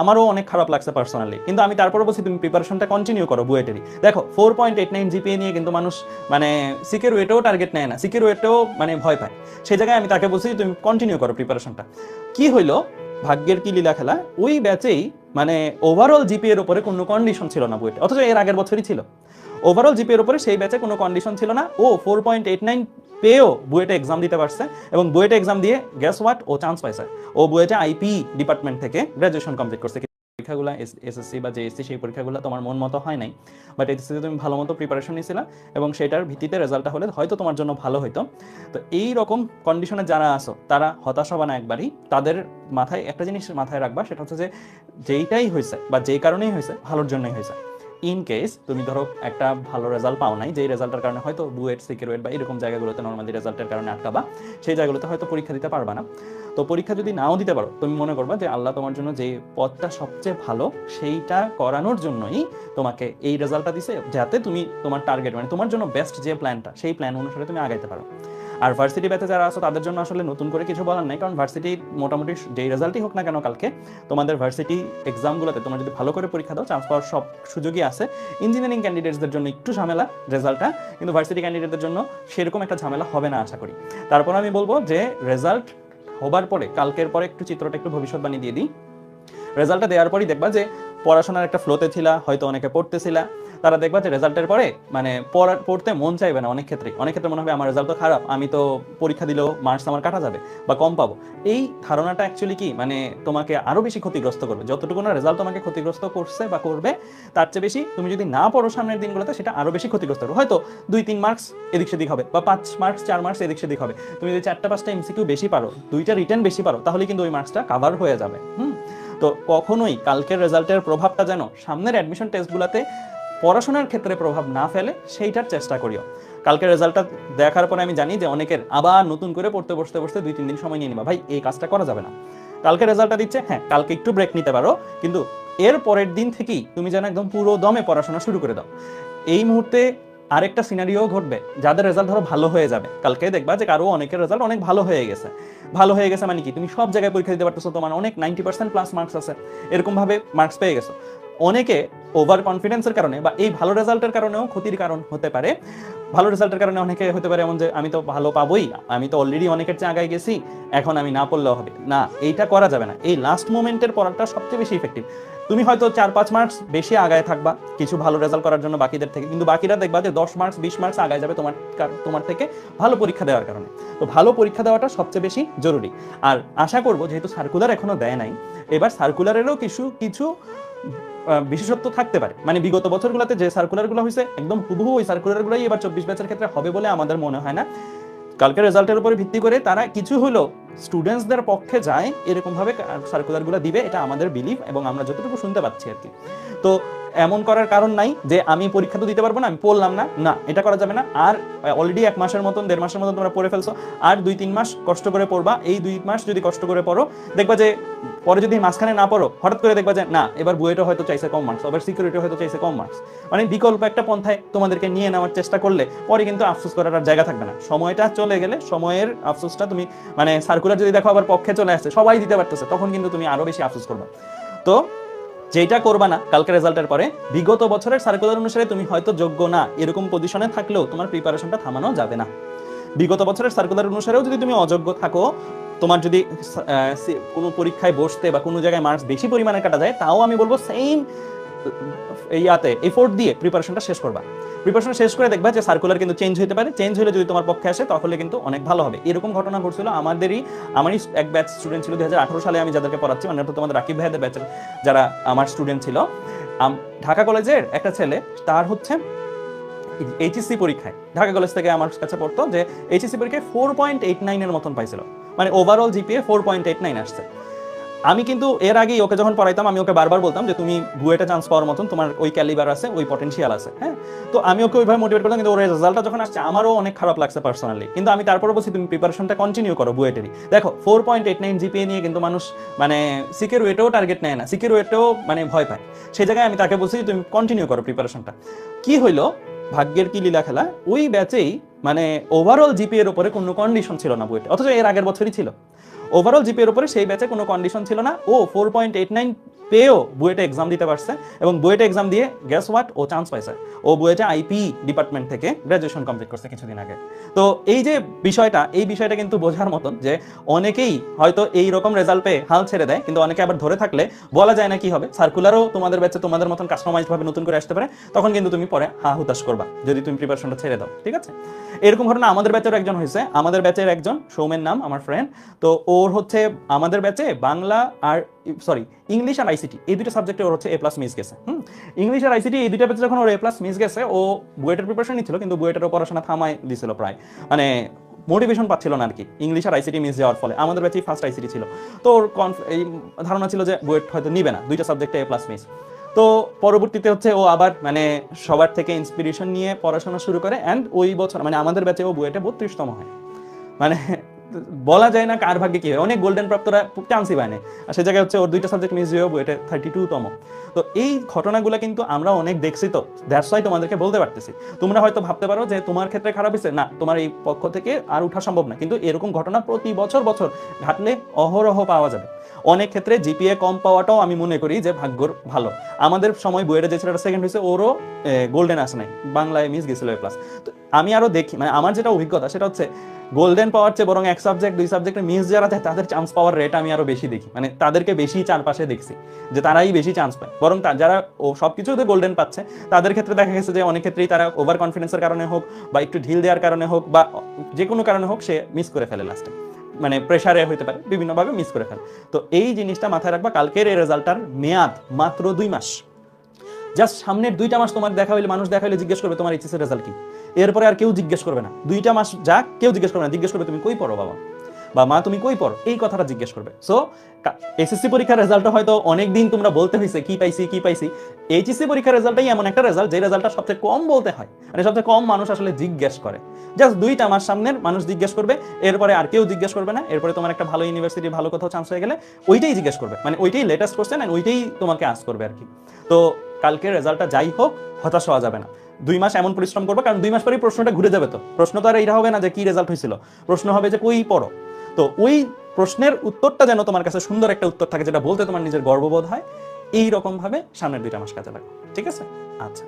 আমারও অনেক খারাপ লাগছে পার্সোনালি কিন্তু আমি তারপরে বলছি, তুমি প্রিপারেশনটা কন্টিনিউ করো বুয়েটেরই। দেখো four point eight nine GPA নিয়ে কিন্তু মানুষ মানে সিকের ওয়েটেও টার্গেট নেয় না। সিকের ওয়েটেও মানে ভয় পায়। সেই জায়গায় আমি তাকে বলছি তুমি কন্টিনিউ করো প্রিপারেশনটা কি হইল? ভাগ্যের কি লীলা খেলা? ওই ব্যাচেই মানে ওভারঅল জিপি এর উপরে কোনো কন্ডিশন ছিল না বুয়েটে। অথচ এর আগের বছরই ছিল। ওভারঅল জিপি এর উপরে সেই ব্যাচে কোনো কন্ডিশন ছিল না। ও ফোর পয়েন্ট এইট নাইন পেয়েও বুয়েটে এক্সাম দিতে পারছে এবং বুয়েটে এক্সাম দিয়ে গ্যাস ওয়াট ও চান্স পাইছে। ও বুয়েটে আইপি ডিপার্টমেন্ট থেকে গ্রাজুয়েশন কমপ্লিট করছে। পরীক্ষাগুলো এসএসসি বা জেএসসি সেই পরীক্ষাগুলো তোমার মন মতো হয় নাই। বাট এসএসসিতে তুমি ভালো মতো প্রিপারেশন নিয়েছিলা এবং সেটার ভিত্তিতে রেজাল্টটা হলে হয়তো তোমার জন্য ভালো হইতো। তো এই রকম কন্ডিশনে যারা আসো তারা হতাশ হবা না একবারই। তাদের মাথায় একটা জিনিস মাথায় রাখবা, সেটা হচ্ছে যে যেইটাই হয়েছে বা যেই কারণেই হয়েছে ভালোর জন্যই হয়েছে ইন কেস তুমি ধরো একটা ভালো রেজাল্ট পাও নাই, যেই রেজাল্টের কারণে হয়তো বুয়েট সিকিউরেট বা এরকম জায়গাগুলোতে নর্মালি রেজাল্টের কারণে আটকাবা, সেই জায়গাগুলোতে হয়তো পরীক্ষা দিতে পারবা না। তো পরীক্ষা যদি নাও দিতে পারো, তুমি মনে করবা যে আল্লাহ তোমার জন্য যে পথটা সবচেয়ে ভালো, সেইটা করানোর জন্যই তোমাকে এই রেজাল্টটা দিছে, যাতে তুমি তোমার টার্গেট মানে তোমার জন্য বেস্ট যে প্ল্যানটা সেই প্ল্যান অনুসারে তুমি আগাইতে পারো। আর ভার্সিটি ব্যাচে যারা আছো, তাদের জন্য আসলে নতুন করে কিছু বলার নাই, কারণ ভার্সিটি মোটামুটি যেই রেজাল্টই হোক না কেন কালকে, তোমাদের ভার্সিটি এক্সামগুলোতে তোমরা যদি ভালো করে পরীক্ষা দাও চান্স পাওয়ার সব সুযোগই আছে। ইঞ্জিনিয়ারিং ক্যান্ডিডেটসদের জন্য একটু ঝামেলা রেজাল্টটা কিন্তু ভার্সিটি ক্যান্ডিডেটদের জন্য সেরকম একটা ঝামেলা হবে না আশা করি। তারপর আমি বলব যে রেজাল্ট হবার পরে, কালকের পরে একটু চিত্রটা একটু ভবিষ্যৎবাণী দিয়ে দিই। রেজাল্টটা দেওয়ার পরই দেখবা যে পড়াশোনার একটা ফ্লোতে ছিলা, হয়তো অনেকে পড়তেছিলা তারা দেখবা যে রেজাল্টের পরে মানে পড়া পড়তে মন চাইবে না অনেক ক্ষেত্রে। অনেক ক্ষেত্রে মনে হবে, আমার রেজাল্ট তো খারাপ, আমি তো পরীক্ষা দিলেও মার্কস আমার কাটা যাবে বা কম পাবো। এই ধারণাটা অ্যাকচুয়ালি কি মানে তোমাকে আরও বেশি ক্ষতিগ্রস্ত করবে। যতটুকু না রেজাল্ট তোমাকে ক্ষতিগ্রস্ত করছে বা করবে, তার চেয়ে বেশি তুমি যদি না পড়ো সামনের দিনগুলোতে, সেটা আরও বেশি ক্ষতিগ্রস্ত করবে। হয়তো দুই তিন মার্কস এদিক সেদিক হবে বা পাঁচ মার্কস চার মার্কস এদিক সেদিক হবে। তুমি যদি চারটা পাঁচটা এমসিকিউ বেশি পারো, দুইটা রিটার্ন বেশি পারো, তাহলে কিন্তু ওই মার্কসটা কাভার হয়ে যাবে। হুম? তো কখনোই কালকের রেজাল্টের প্রভাবটা যেন সামনের অ্যাডমিশন টেস্টগুলোতে পড়াশোনার ক্ষেত্রে প্রভাব না ফেলে সেইটার চেষ্টা করিও। কালকে রেজাল্টটা দেখার পরে আমি জানি যে অনেকের আবার নতুন করে পড়তে, বসতে বসতে দুই, তিন দিন সময় নিয়ে নিবা। ভাই, এই কাজটা করা যাবে না। কালকে রেজাল্টটা দিচ্ছে হ্যাঁ কালকে একটু ব্রেক নিতে পারো, কিন্তু এর পরের দিন থেকেই তুমি যেন একদম পুরো দমে পড়াশোনা শুরু করে দাও। এই মুহূর্তে আরেকটা সিনারিও ঘটবে, যাদের রেজাল্ট ধরো ভালো হয়ে যাবে। কালকে দেখবা যে কারও অনেকের রেজাল্ট অনেক ভালো হয়ে গেছে। ভালো হয়ে গেছে মানে কি? তুমি সব জায়গায় পরীক্ষা দিতে পারতেছো, তোমার অনেক নাইনটি পার্সেন্ট প্লাস মার্কস আছে। এরকম ভাবে মার্কস পেয়ে গেছো। অনেকে ওভার কনফিডেন্সের কারণে বা এই ভালো রেজাল্টের কারণেও ক্ষতির কারণ হতে পারে। ভালো রেজাল্টের কারণে অনেকে হতে পারে এমন যে, আমি তো ভালো পাবোই, আমি তো অলরেডি অনেকের চেয়ে আগায় গেছি, এখন আমি না পড়লেও হবে। না, এইটা করা যাবে না। এই লাস্ট মোমেন্টের পড়াটা সবচেয়ে বেশি ইফেক্টিভ তুমি হয়তো চার পাঁচ মার্কস বেশি আগায় থাকবা, কিছু ভালো রেজাল্ট করার জন্য বাকিদের থেকে, কিন্তু বাকিরা দেখবা যে, দশ মার্কস বিশ মার্কস আগায় যাবে তোমার তোমার থেকে ভালো পরীক্ষা দেওয়ার কারণে। তো ভালো পরীক্ষা দেওয়াটা সবচেয়ে বেশি জরুরি। আর আশা করব, যেহেতু সার্কুলার এখনও দেয় নাই, এবার সার্কুলারেরও কিছু কিছু বিশেষত্ব থাকতে পারে। মানে বিগত বছরগুলোতে যে সার্কুলারগুলো হয়েছে একদম হুবহু ওই সার্কুলারগুলোই এবার চব্বিশ ব্যাচের ক্ষেত্রে হবে বলে আমাদের মনে হয় না। কালকে রেজাল্টের উপরে ভিত্তি করে তারা কিছু হলো স্টুডেন্টসদের পক্ষে যায়, এরকমভাবে সার্কুলারগুলো দিবে, এটা আমাদের বিলিভ এবং আমরা যতটুকু শুনতে পাচ্ছি আর কি। তো এমন করার কারণ নাই যে আমি পরীক্ষা তো দিতে পারব না, আমি পড়লাম না। না, এটা করা যাবে না। আর অলরেডি এক মাসের মতন, দেড় মাসের মতন তোমরা পড়ে ফেলছো। আর দুই তিন মাস কষ্ট করে পড়বা। এই দুই মাস যদি কষ্ট করে পড়ো, দেখবা যে পরে যদি মাঝখানে না পড়ো, হঠাৎ করে দেখবা যে না, এবার বুয়েটা হয়তো চাইছে কম মার্কস আবার সিকিউরিটি হয়তো চাইছে কম মার্কস মানে বিকল্প একটা পন্থায় তোমাদেরকে নিয়ে নেওয়ার চেষ্টা করলে পরে কিন্তু আফসোস করার আর জায়গা থাকবে না। সময়টা চলে গেলে সময়ের আফসোসটা তুমি মানে সার্কুলার যদি দেখো আবার পক্ষে চলে আসছে, সবাই দিতে পারতেছে, তখন কিন্তু তুমি আরও বেশি আফসোস করবে। তো যেটা করবা না কালকে রেজাল্টের পরে, বিগত বছরের সার্কুলার অনুসারে তুমি হয়তো যোগ্য না। এরকম পজিশনে থাকলেও তোমার প্রিপারেশনটা থামানো যাবে না। বিগত বছরের সার্কুলার অনুসারেও যদি তুমি অযোগ্য থাকো, তোমার যদি কোনো পরীক্ষায় বসতে বা কোনো জায়গায় মার্কস বেশি পরিমাণে কাটা যায়, তাও আমি বলব সেম ইয়াতে এফোর্ট দিয়ে প্রিপারেশনটা শেষ করবা। প্রিপারেশন শেষ করে দেখবা যে সার্কুলার কিন্তু চেঞ্জ হতে পারে। চেঞ্জ হলে যদি তোমার পক্ষে আসে, তাহলে কিন্তু অনেক ভালো হবে। এরকম ঘটনা ঘটছিল আমাদেরই, আমারই এক ব্যাচ স্টুডেন্ট ছিল দুই সালে, আমি যাদেরকে পড়াচ্ছি মানে তোমাদের রাকিব ভাইদের ব্যাচের যারা আমার স্টুডেন্ট ছিল। ঢাকা কলেজের একটা ছেলে, তার হচ্ছে এইচএসসি পরীক্ষায়। ঢাকা কলেজ থেকে আমার কাছে পড়তো যে এইচএসসি পরীক্ষায় ফোর পয়েন্ট এইট নাইনের মতন পাইছিল। মানে overall GPA four point eight nine আসছে। আমি কিন্তু এর আগেই ওকে যখন পড়াইতাম, আমি ওকে বারবার বলতাম যে, তুমি বুয়েটে চান্স পাওয়ার মতন তোমার ওই ক্যালিবার আছে, ওই পটেনশিয়াল আছে। হ্যাঁ? তো আমি ওকে ওইভাবে মোটিভেট করতাম, কিন্তু ওর রেজাল্টটা যখন আসছে, আমারও অনেক খারাপ লাগছে পার্সোনালি কিন্তু আমি তারপরে বলছি তুমি প্রিপারেশনটা কন্টিনিউ করো বুয়েটেরই। দেখো four point eight nine GPA নিয়ে কিন্তু মানুষ মানে সিকের ওয়েটেও টার্গেট নেয় না সিকের ওয়েটেও মানে ভয় পায়। সেই জায়গায় আমি তাকে বলছি তুমি কন্টিনিউ করো প্রিপারেশনটা কি হইল? ভাগ্যের কি লীলা খেলা? ওই ব্যাচেই মানে ওভারঅল জিপিএর উপরে কোনো কন্ডিশন ছিল না বুয়েটে। অথচ এর আগের বছরই ছিল। ওভারঅল জিপিএর উপরে সেই ব্যাচে কোনো কন্ডিশন ছিল না। ও ফোর পয়েন্ট এইট নাইন পেয়েও বুয়েটে এক্সাম দিতে পারছে এবং বুয়েটে এক্সাম দিয়ে গ্যাস হোয়াট ও চান্স পাইছে। ও বুয়েটে আইপি ডিপার্টমেন্ট থেকে গ্র্যাজুয়েশন কমপ্লিট করছে কিছুদিন আগে। তো এই যে বিষয়টা, এই বিষয়টা কিন্তু বোঝার মতন যে অনেকেই হয়তো এই রকম রেজাল্ট পেয়ে হাল ছেড়ে দেয়, কিন্তু অনেকে আবার ধরে থাকলে বলা যায় না কি হবে। সার্কুলারও তোমাদের ব্যাচে তোমাদের মতন কাস্টমাইজ ভাবে নতুন করে আসতে পারে, তখন কিন্তু তুমি পরে হা হুতাশ করবা, যদি তুমি প্রিপারেশনটা ছেড়ে দাও, ঠিক আছে? এরকম ঘটনা আমাদের ব্যাচের একজন হয়েছে। আমাদের ব্যাচের একজন সৌমের নাম, আমার ফ্রেন্ড তো ওর হচ্ছে আমাদের ব্যাচে বাংলা আর সরি ইংলিশ আর আইসিটি এই দুটো সাবজেক্টে ওর হচ্ছে এ প্লাস মিস গেছে, হুম? ইংলিশ আর আইসিটি এই দুটো ব্যাচে যখন ওর এ প্লাস মিস গেছে, ও বুয়েটের প্রিপারেশন নিচ্ছিল, কিন্তু বুয়েটেরও পড়াশোনা থামাই দিছিল প্রায়। মানে মোটিভেশন পাচ্ছিল না আর কি ইংলিশ আর আইসিটি মিস যাওয়ার ফলে। আমাদের ব্যাচেই ফার্স্ট আইসিটি ছিল। তো ওর এই ধারণা ছিল যে বুয়েট হয়তো নিবে না, দুইটা সাবজেক্টে এ প্লাস মিস তো পরবর্তীতে হচ্ছে ও আবার মানে সবার থেকে ইন্সপিরেশন নিয়ে পড়াশোনা শুরু করে অ্যান্ড ওই বছর মানে আমাদের ব্যাচে ও বুয়েটে বত্রিশতম হয়। মানে বলা যায় না কার ভাগ্যে কি হয়। অনেক গোল্ডেন প্রাপ্তরা চান্সই পায় না আর সে জায়গায় হচ্ছে ওর দুইটা সাবজেক্ট মিস হয়ে এটা থার্টি টু তম। তো এই ঘটনাগুলো কিন্তু আমরা অনেক দেখছি তো। দ্যাটস তোমাদেরকে বলতে পারতেছি। তোমরা হয়তো ভাবতে পারো যে তোমার ক্ষেত্রে খারাপ হয়েছে। না, তোমার এই পক্ষ থেকে আর উঠা সম্ভব না। কিন্তু এরকম ঘটনা প্রতি বছর বছর ঘাটলে অহরহ পাওয়া যাবে। অনেক ক্ষেত্রে জিপিএ কম পাওয়াটাও আমি মনে করি যে ভাগ্যর ভালো। আমাদের সময় বইয়ের যে ছেলেটা সেকেন্ড হয়েছে, ওরও গোল্ডেন আসে নাই। বাংলায় মিস গেছিল এ প্লাস তো আমি আরও দেখি মানে আমার যেটা অভিজ্ঞতা, সেটা হচ্ছে গোল্ডেন পাওয়ার চেয়ে বরং এক সাবজেক্ট দুই সাবজেক্টে মিস যারা দেয়, তাদের চান্স পাওয়ার রেট আমি আরও বেশি দেখি। মানে তাদেরকে বেশি চারপাশে দেখছি, যে তারাই বেশি চান্স পায়। বরং তা- যারা ও সব কিছুতে গোল্ডেন পাচ্ছে, তাদের ক্ষেত্রে দেখা গেছে যে অনেক ক্ষেত্রেই তারা ওভার কনফিডেন্সের কারণে হোক বা একটু ঢিল দেওয়ার কারণে হোক বা যে কোনো কারণে হোক সে মিস করে ফেলে লাস্টে মানে প্রেশারে হইতে পারে, বিভিন্নভাবে মিস করে ফেলে। তো এই জিনিসটা মাথায় রাখবা, কালকের এই রেজাল্টটার মেয়াদ মাত্র দুই মাস। জাস্ট সামনের দুইটা মাস তোমার দেখা হইলে, মানুষ দেখা হইলে জিজ্ঞেস করবে, তোমার এইচএসএর রেজাল্ট কি? এরপরে আর কেউ জিজ্ঞেস করবে না। দুইটা মাস যাক, কেউ জিজ্ঞেস করবে না। জিজ্ঞেস করবে, তুমি কই পড়ো বাবা? বা মা তুমি কই পড়ো? এই কথাটা জিজ্ঞেস করবে। সো এসএসসি পরীক্ষার রেজাল্টটা হয়তো অনেক দিন তোমরা বলতে হয়েছে কি পাইছি কি পাইছি। এইচএসসি পরীক্ষার রেজাল্টটাই এমন একটা রেজাল্ট যে রেজাল্টটা সবচেয়ে কম বলতে হয়। মানে সবচেয়ে কম মানুষ আসলে জিজ্ঞেস করে। জাস্ট দুইটা মাস সামনের মানুষ জিজ্ঞেস করবে, এরপরে আর কেউ জিজ্ঞেস করবে না। এরপরে তোমার একটা ভালো ইউনিভার্সিটি ভালো কোথাও চান্স হয়ে গেলে ওইটাই জিজ্ঞেস করবে। মানে ওইটাই লেটেস্ট কোশ্চেন অ্যান্ড ওইটাই তোমাকে আস করবে আর কি। তো কালকের রেজাল্টটা যাই হোক, হতাশ হওয়া যাবে না। দুই মাস এমন পরিশ্রম করব, কারণ দুই মাস পরেই প্রশ্নটা ঘুরে যাবে তো। প্রশ্ন তো আর এইটা হবে না যে কি রেজাল্ট হয়েছিল প্রশ্ন হবে যে কই পড়ো? তো ওই প্রশ্নের উত্তরটা যেন তোমার কাছে সুন্দর একটা উত্তর থাকে, যেটা বলতে তোমার নিজের গর্ববোধ হয় এই রকম ভাবে সামনের দুইটা মাস কাজে লাগবে ঠিক আছে? আচ্ছা।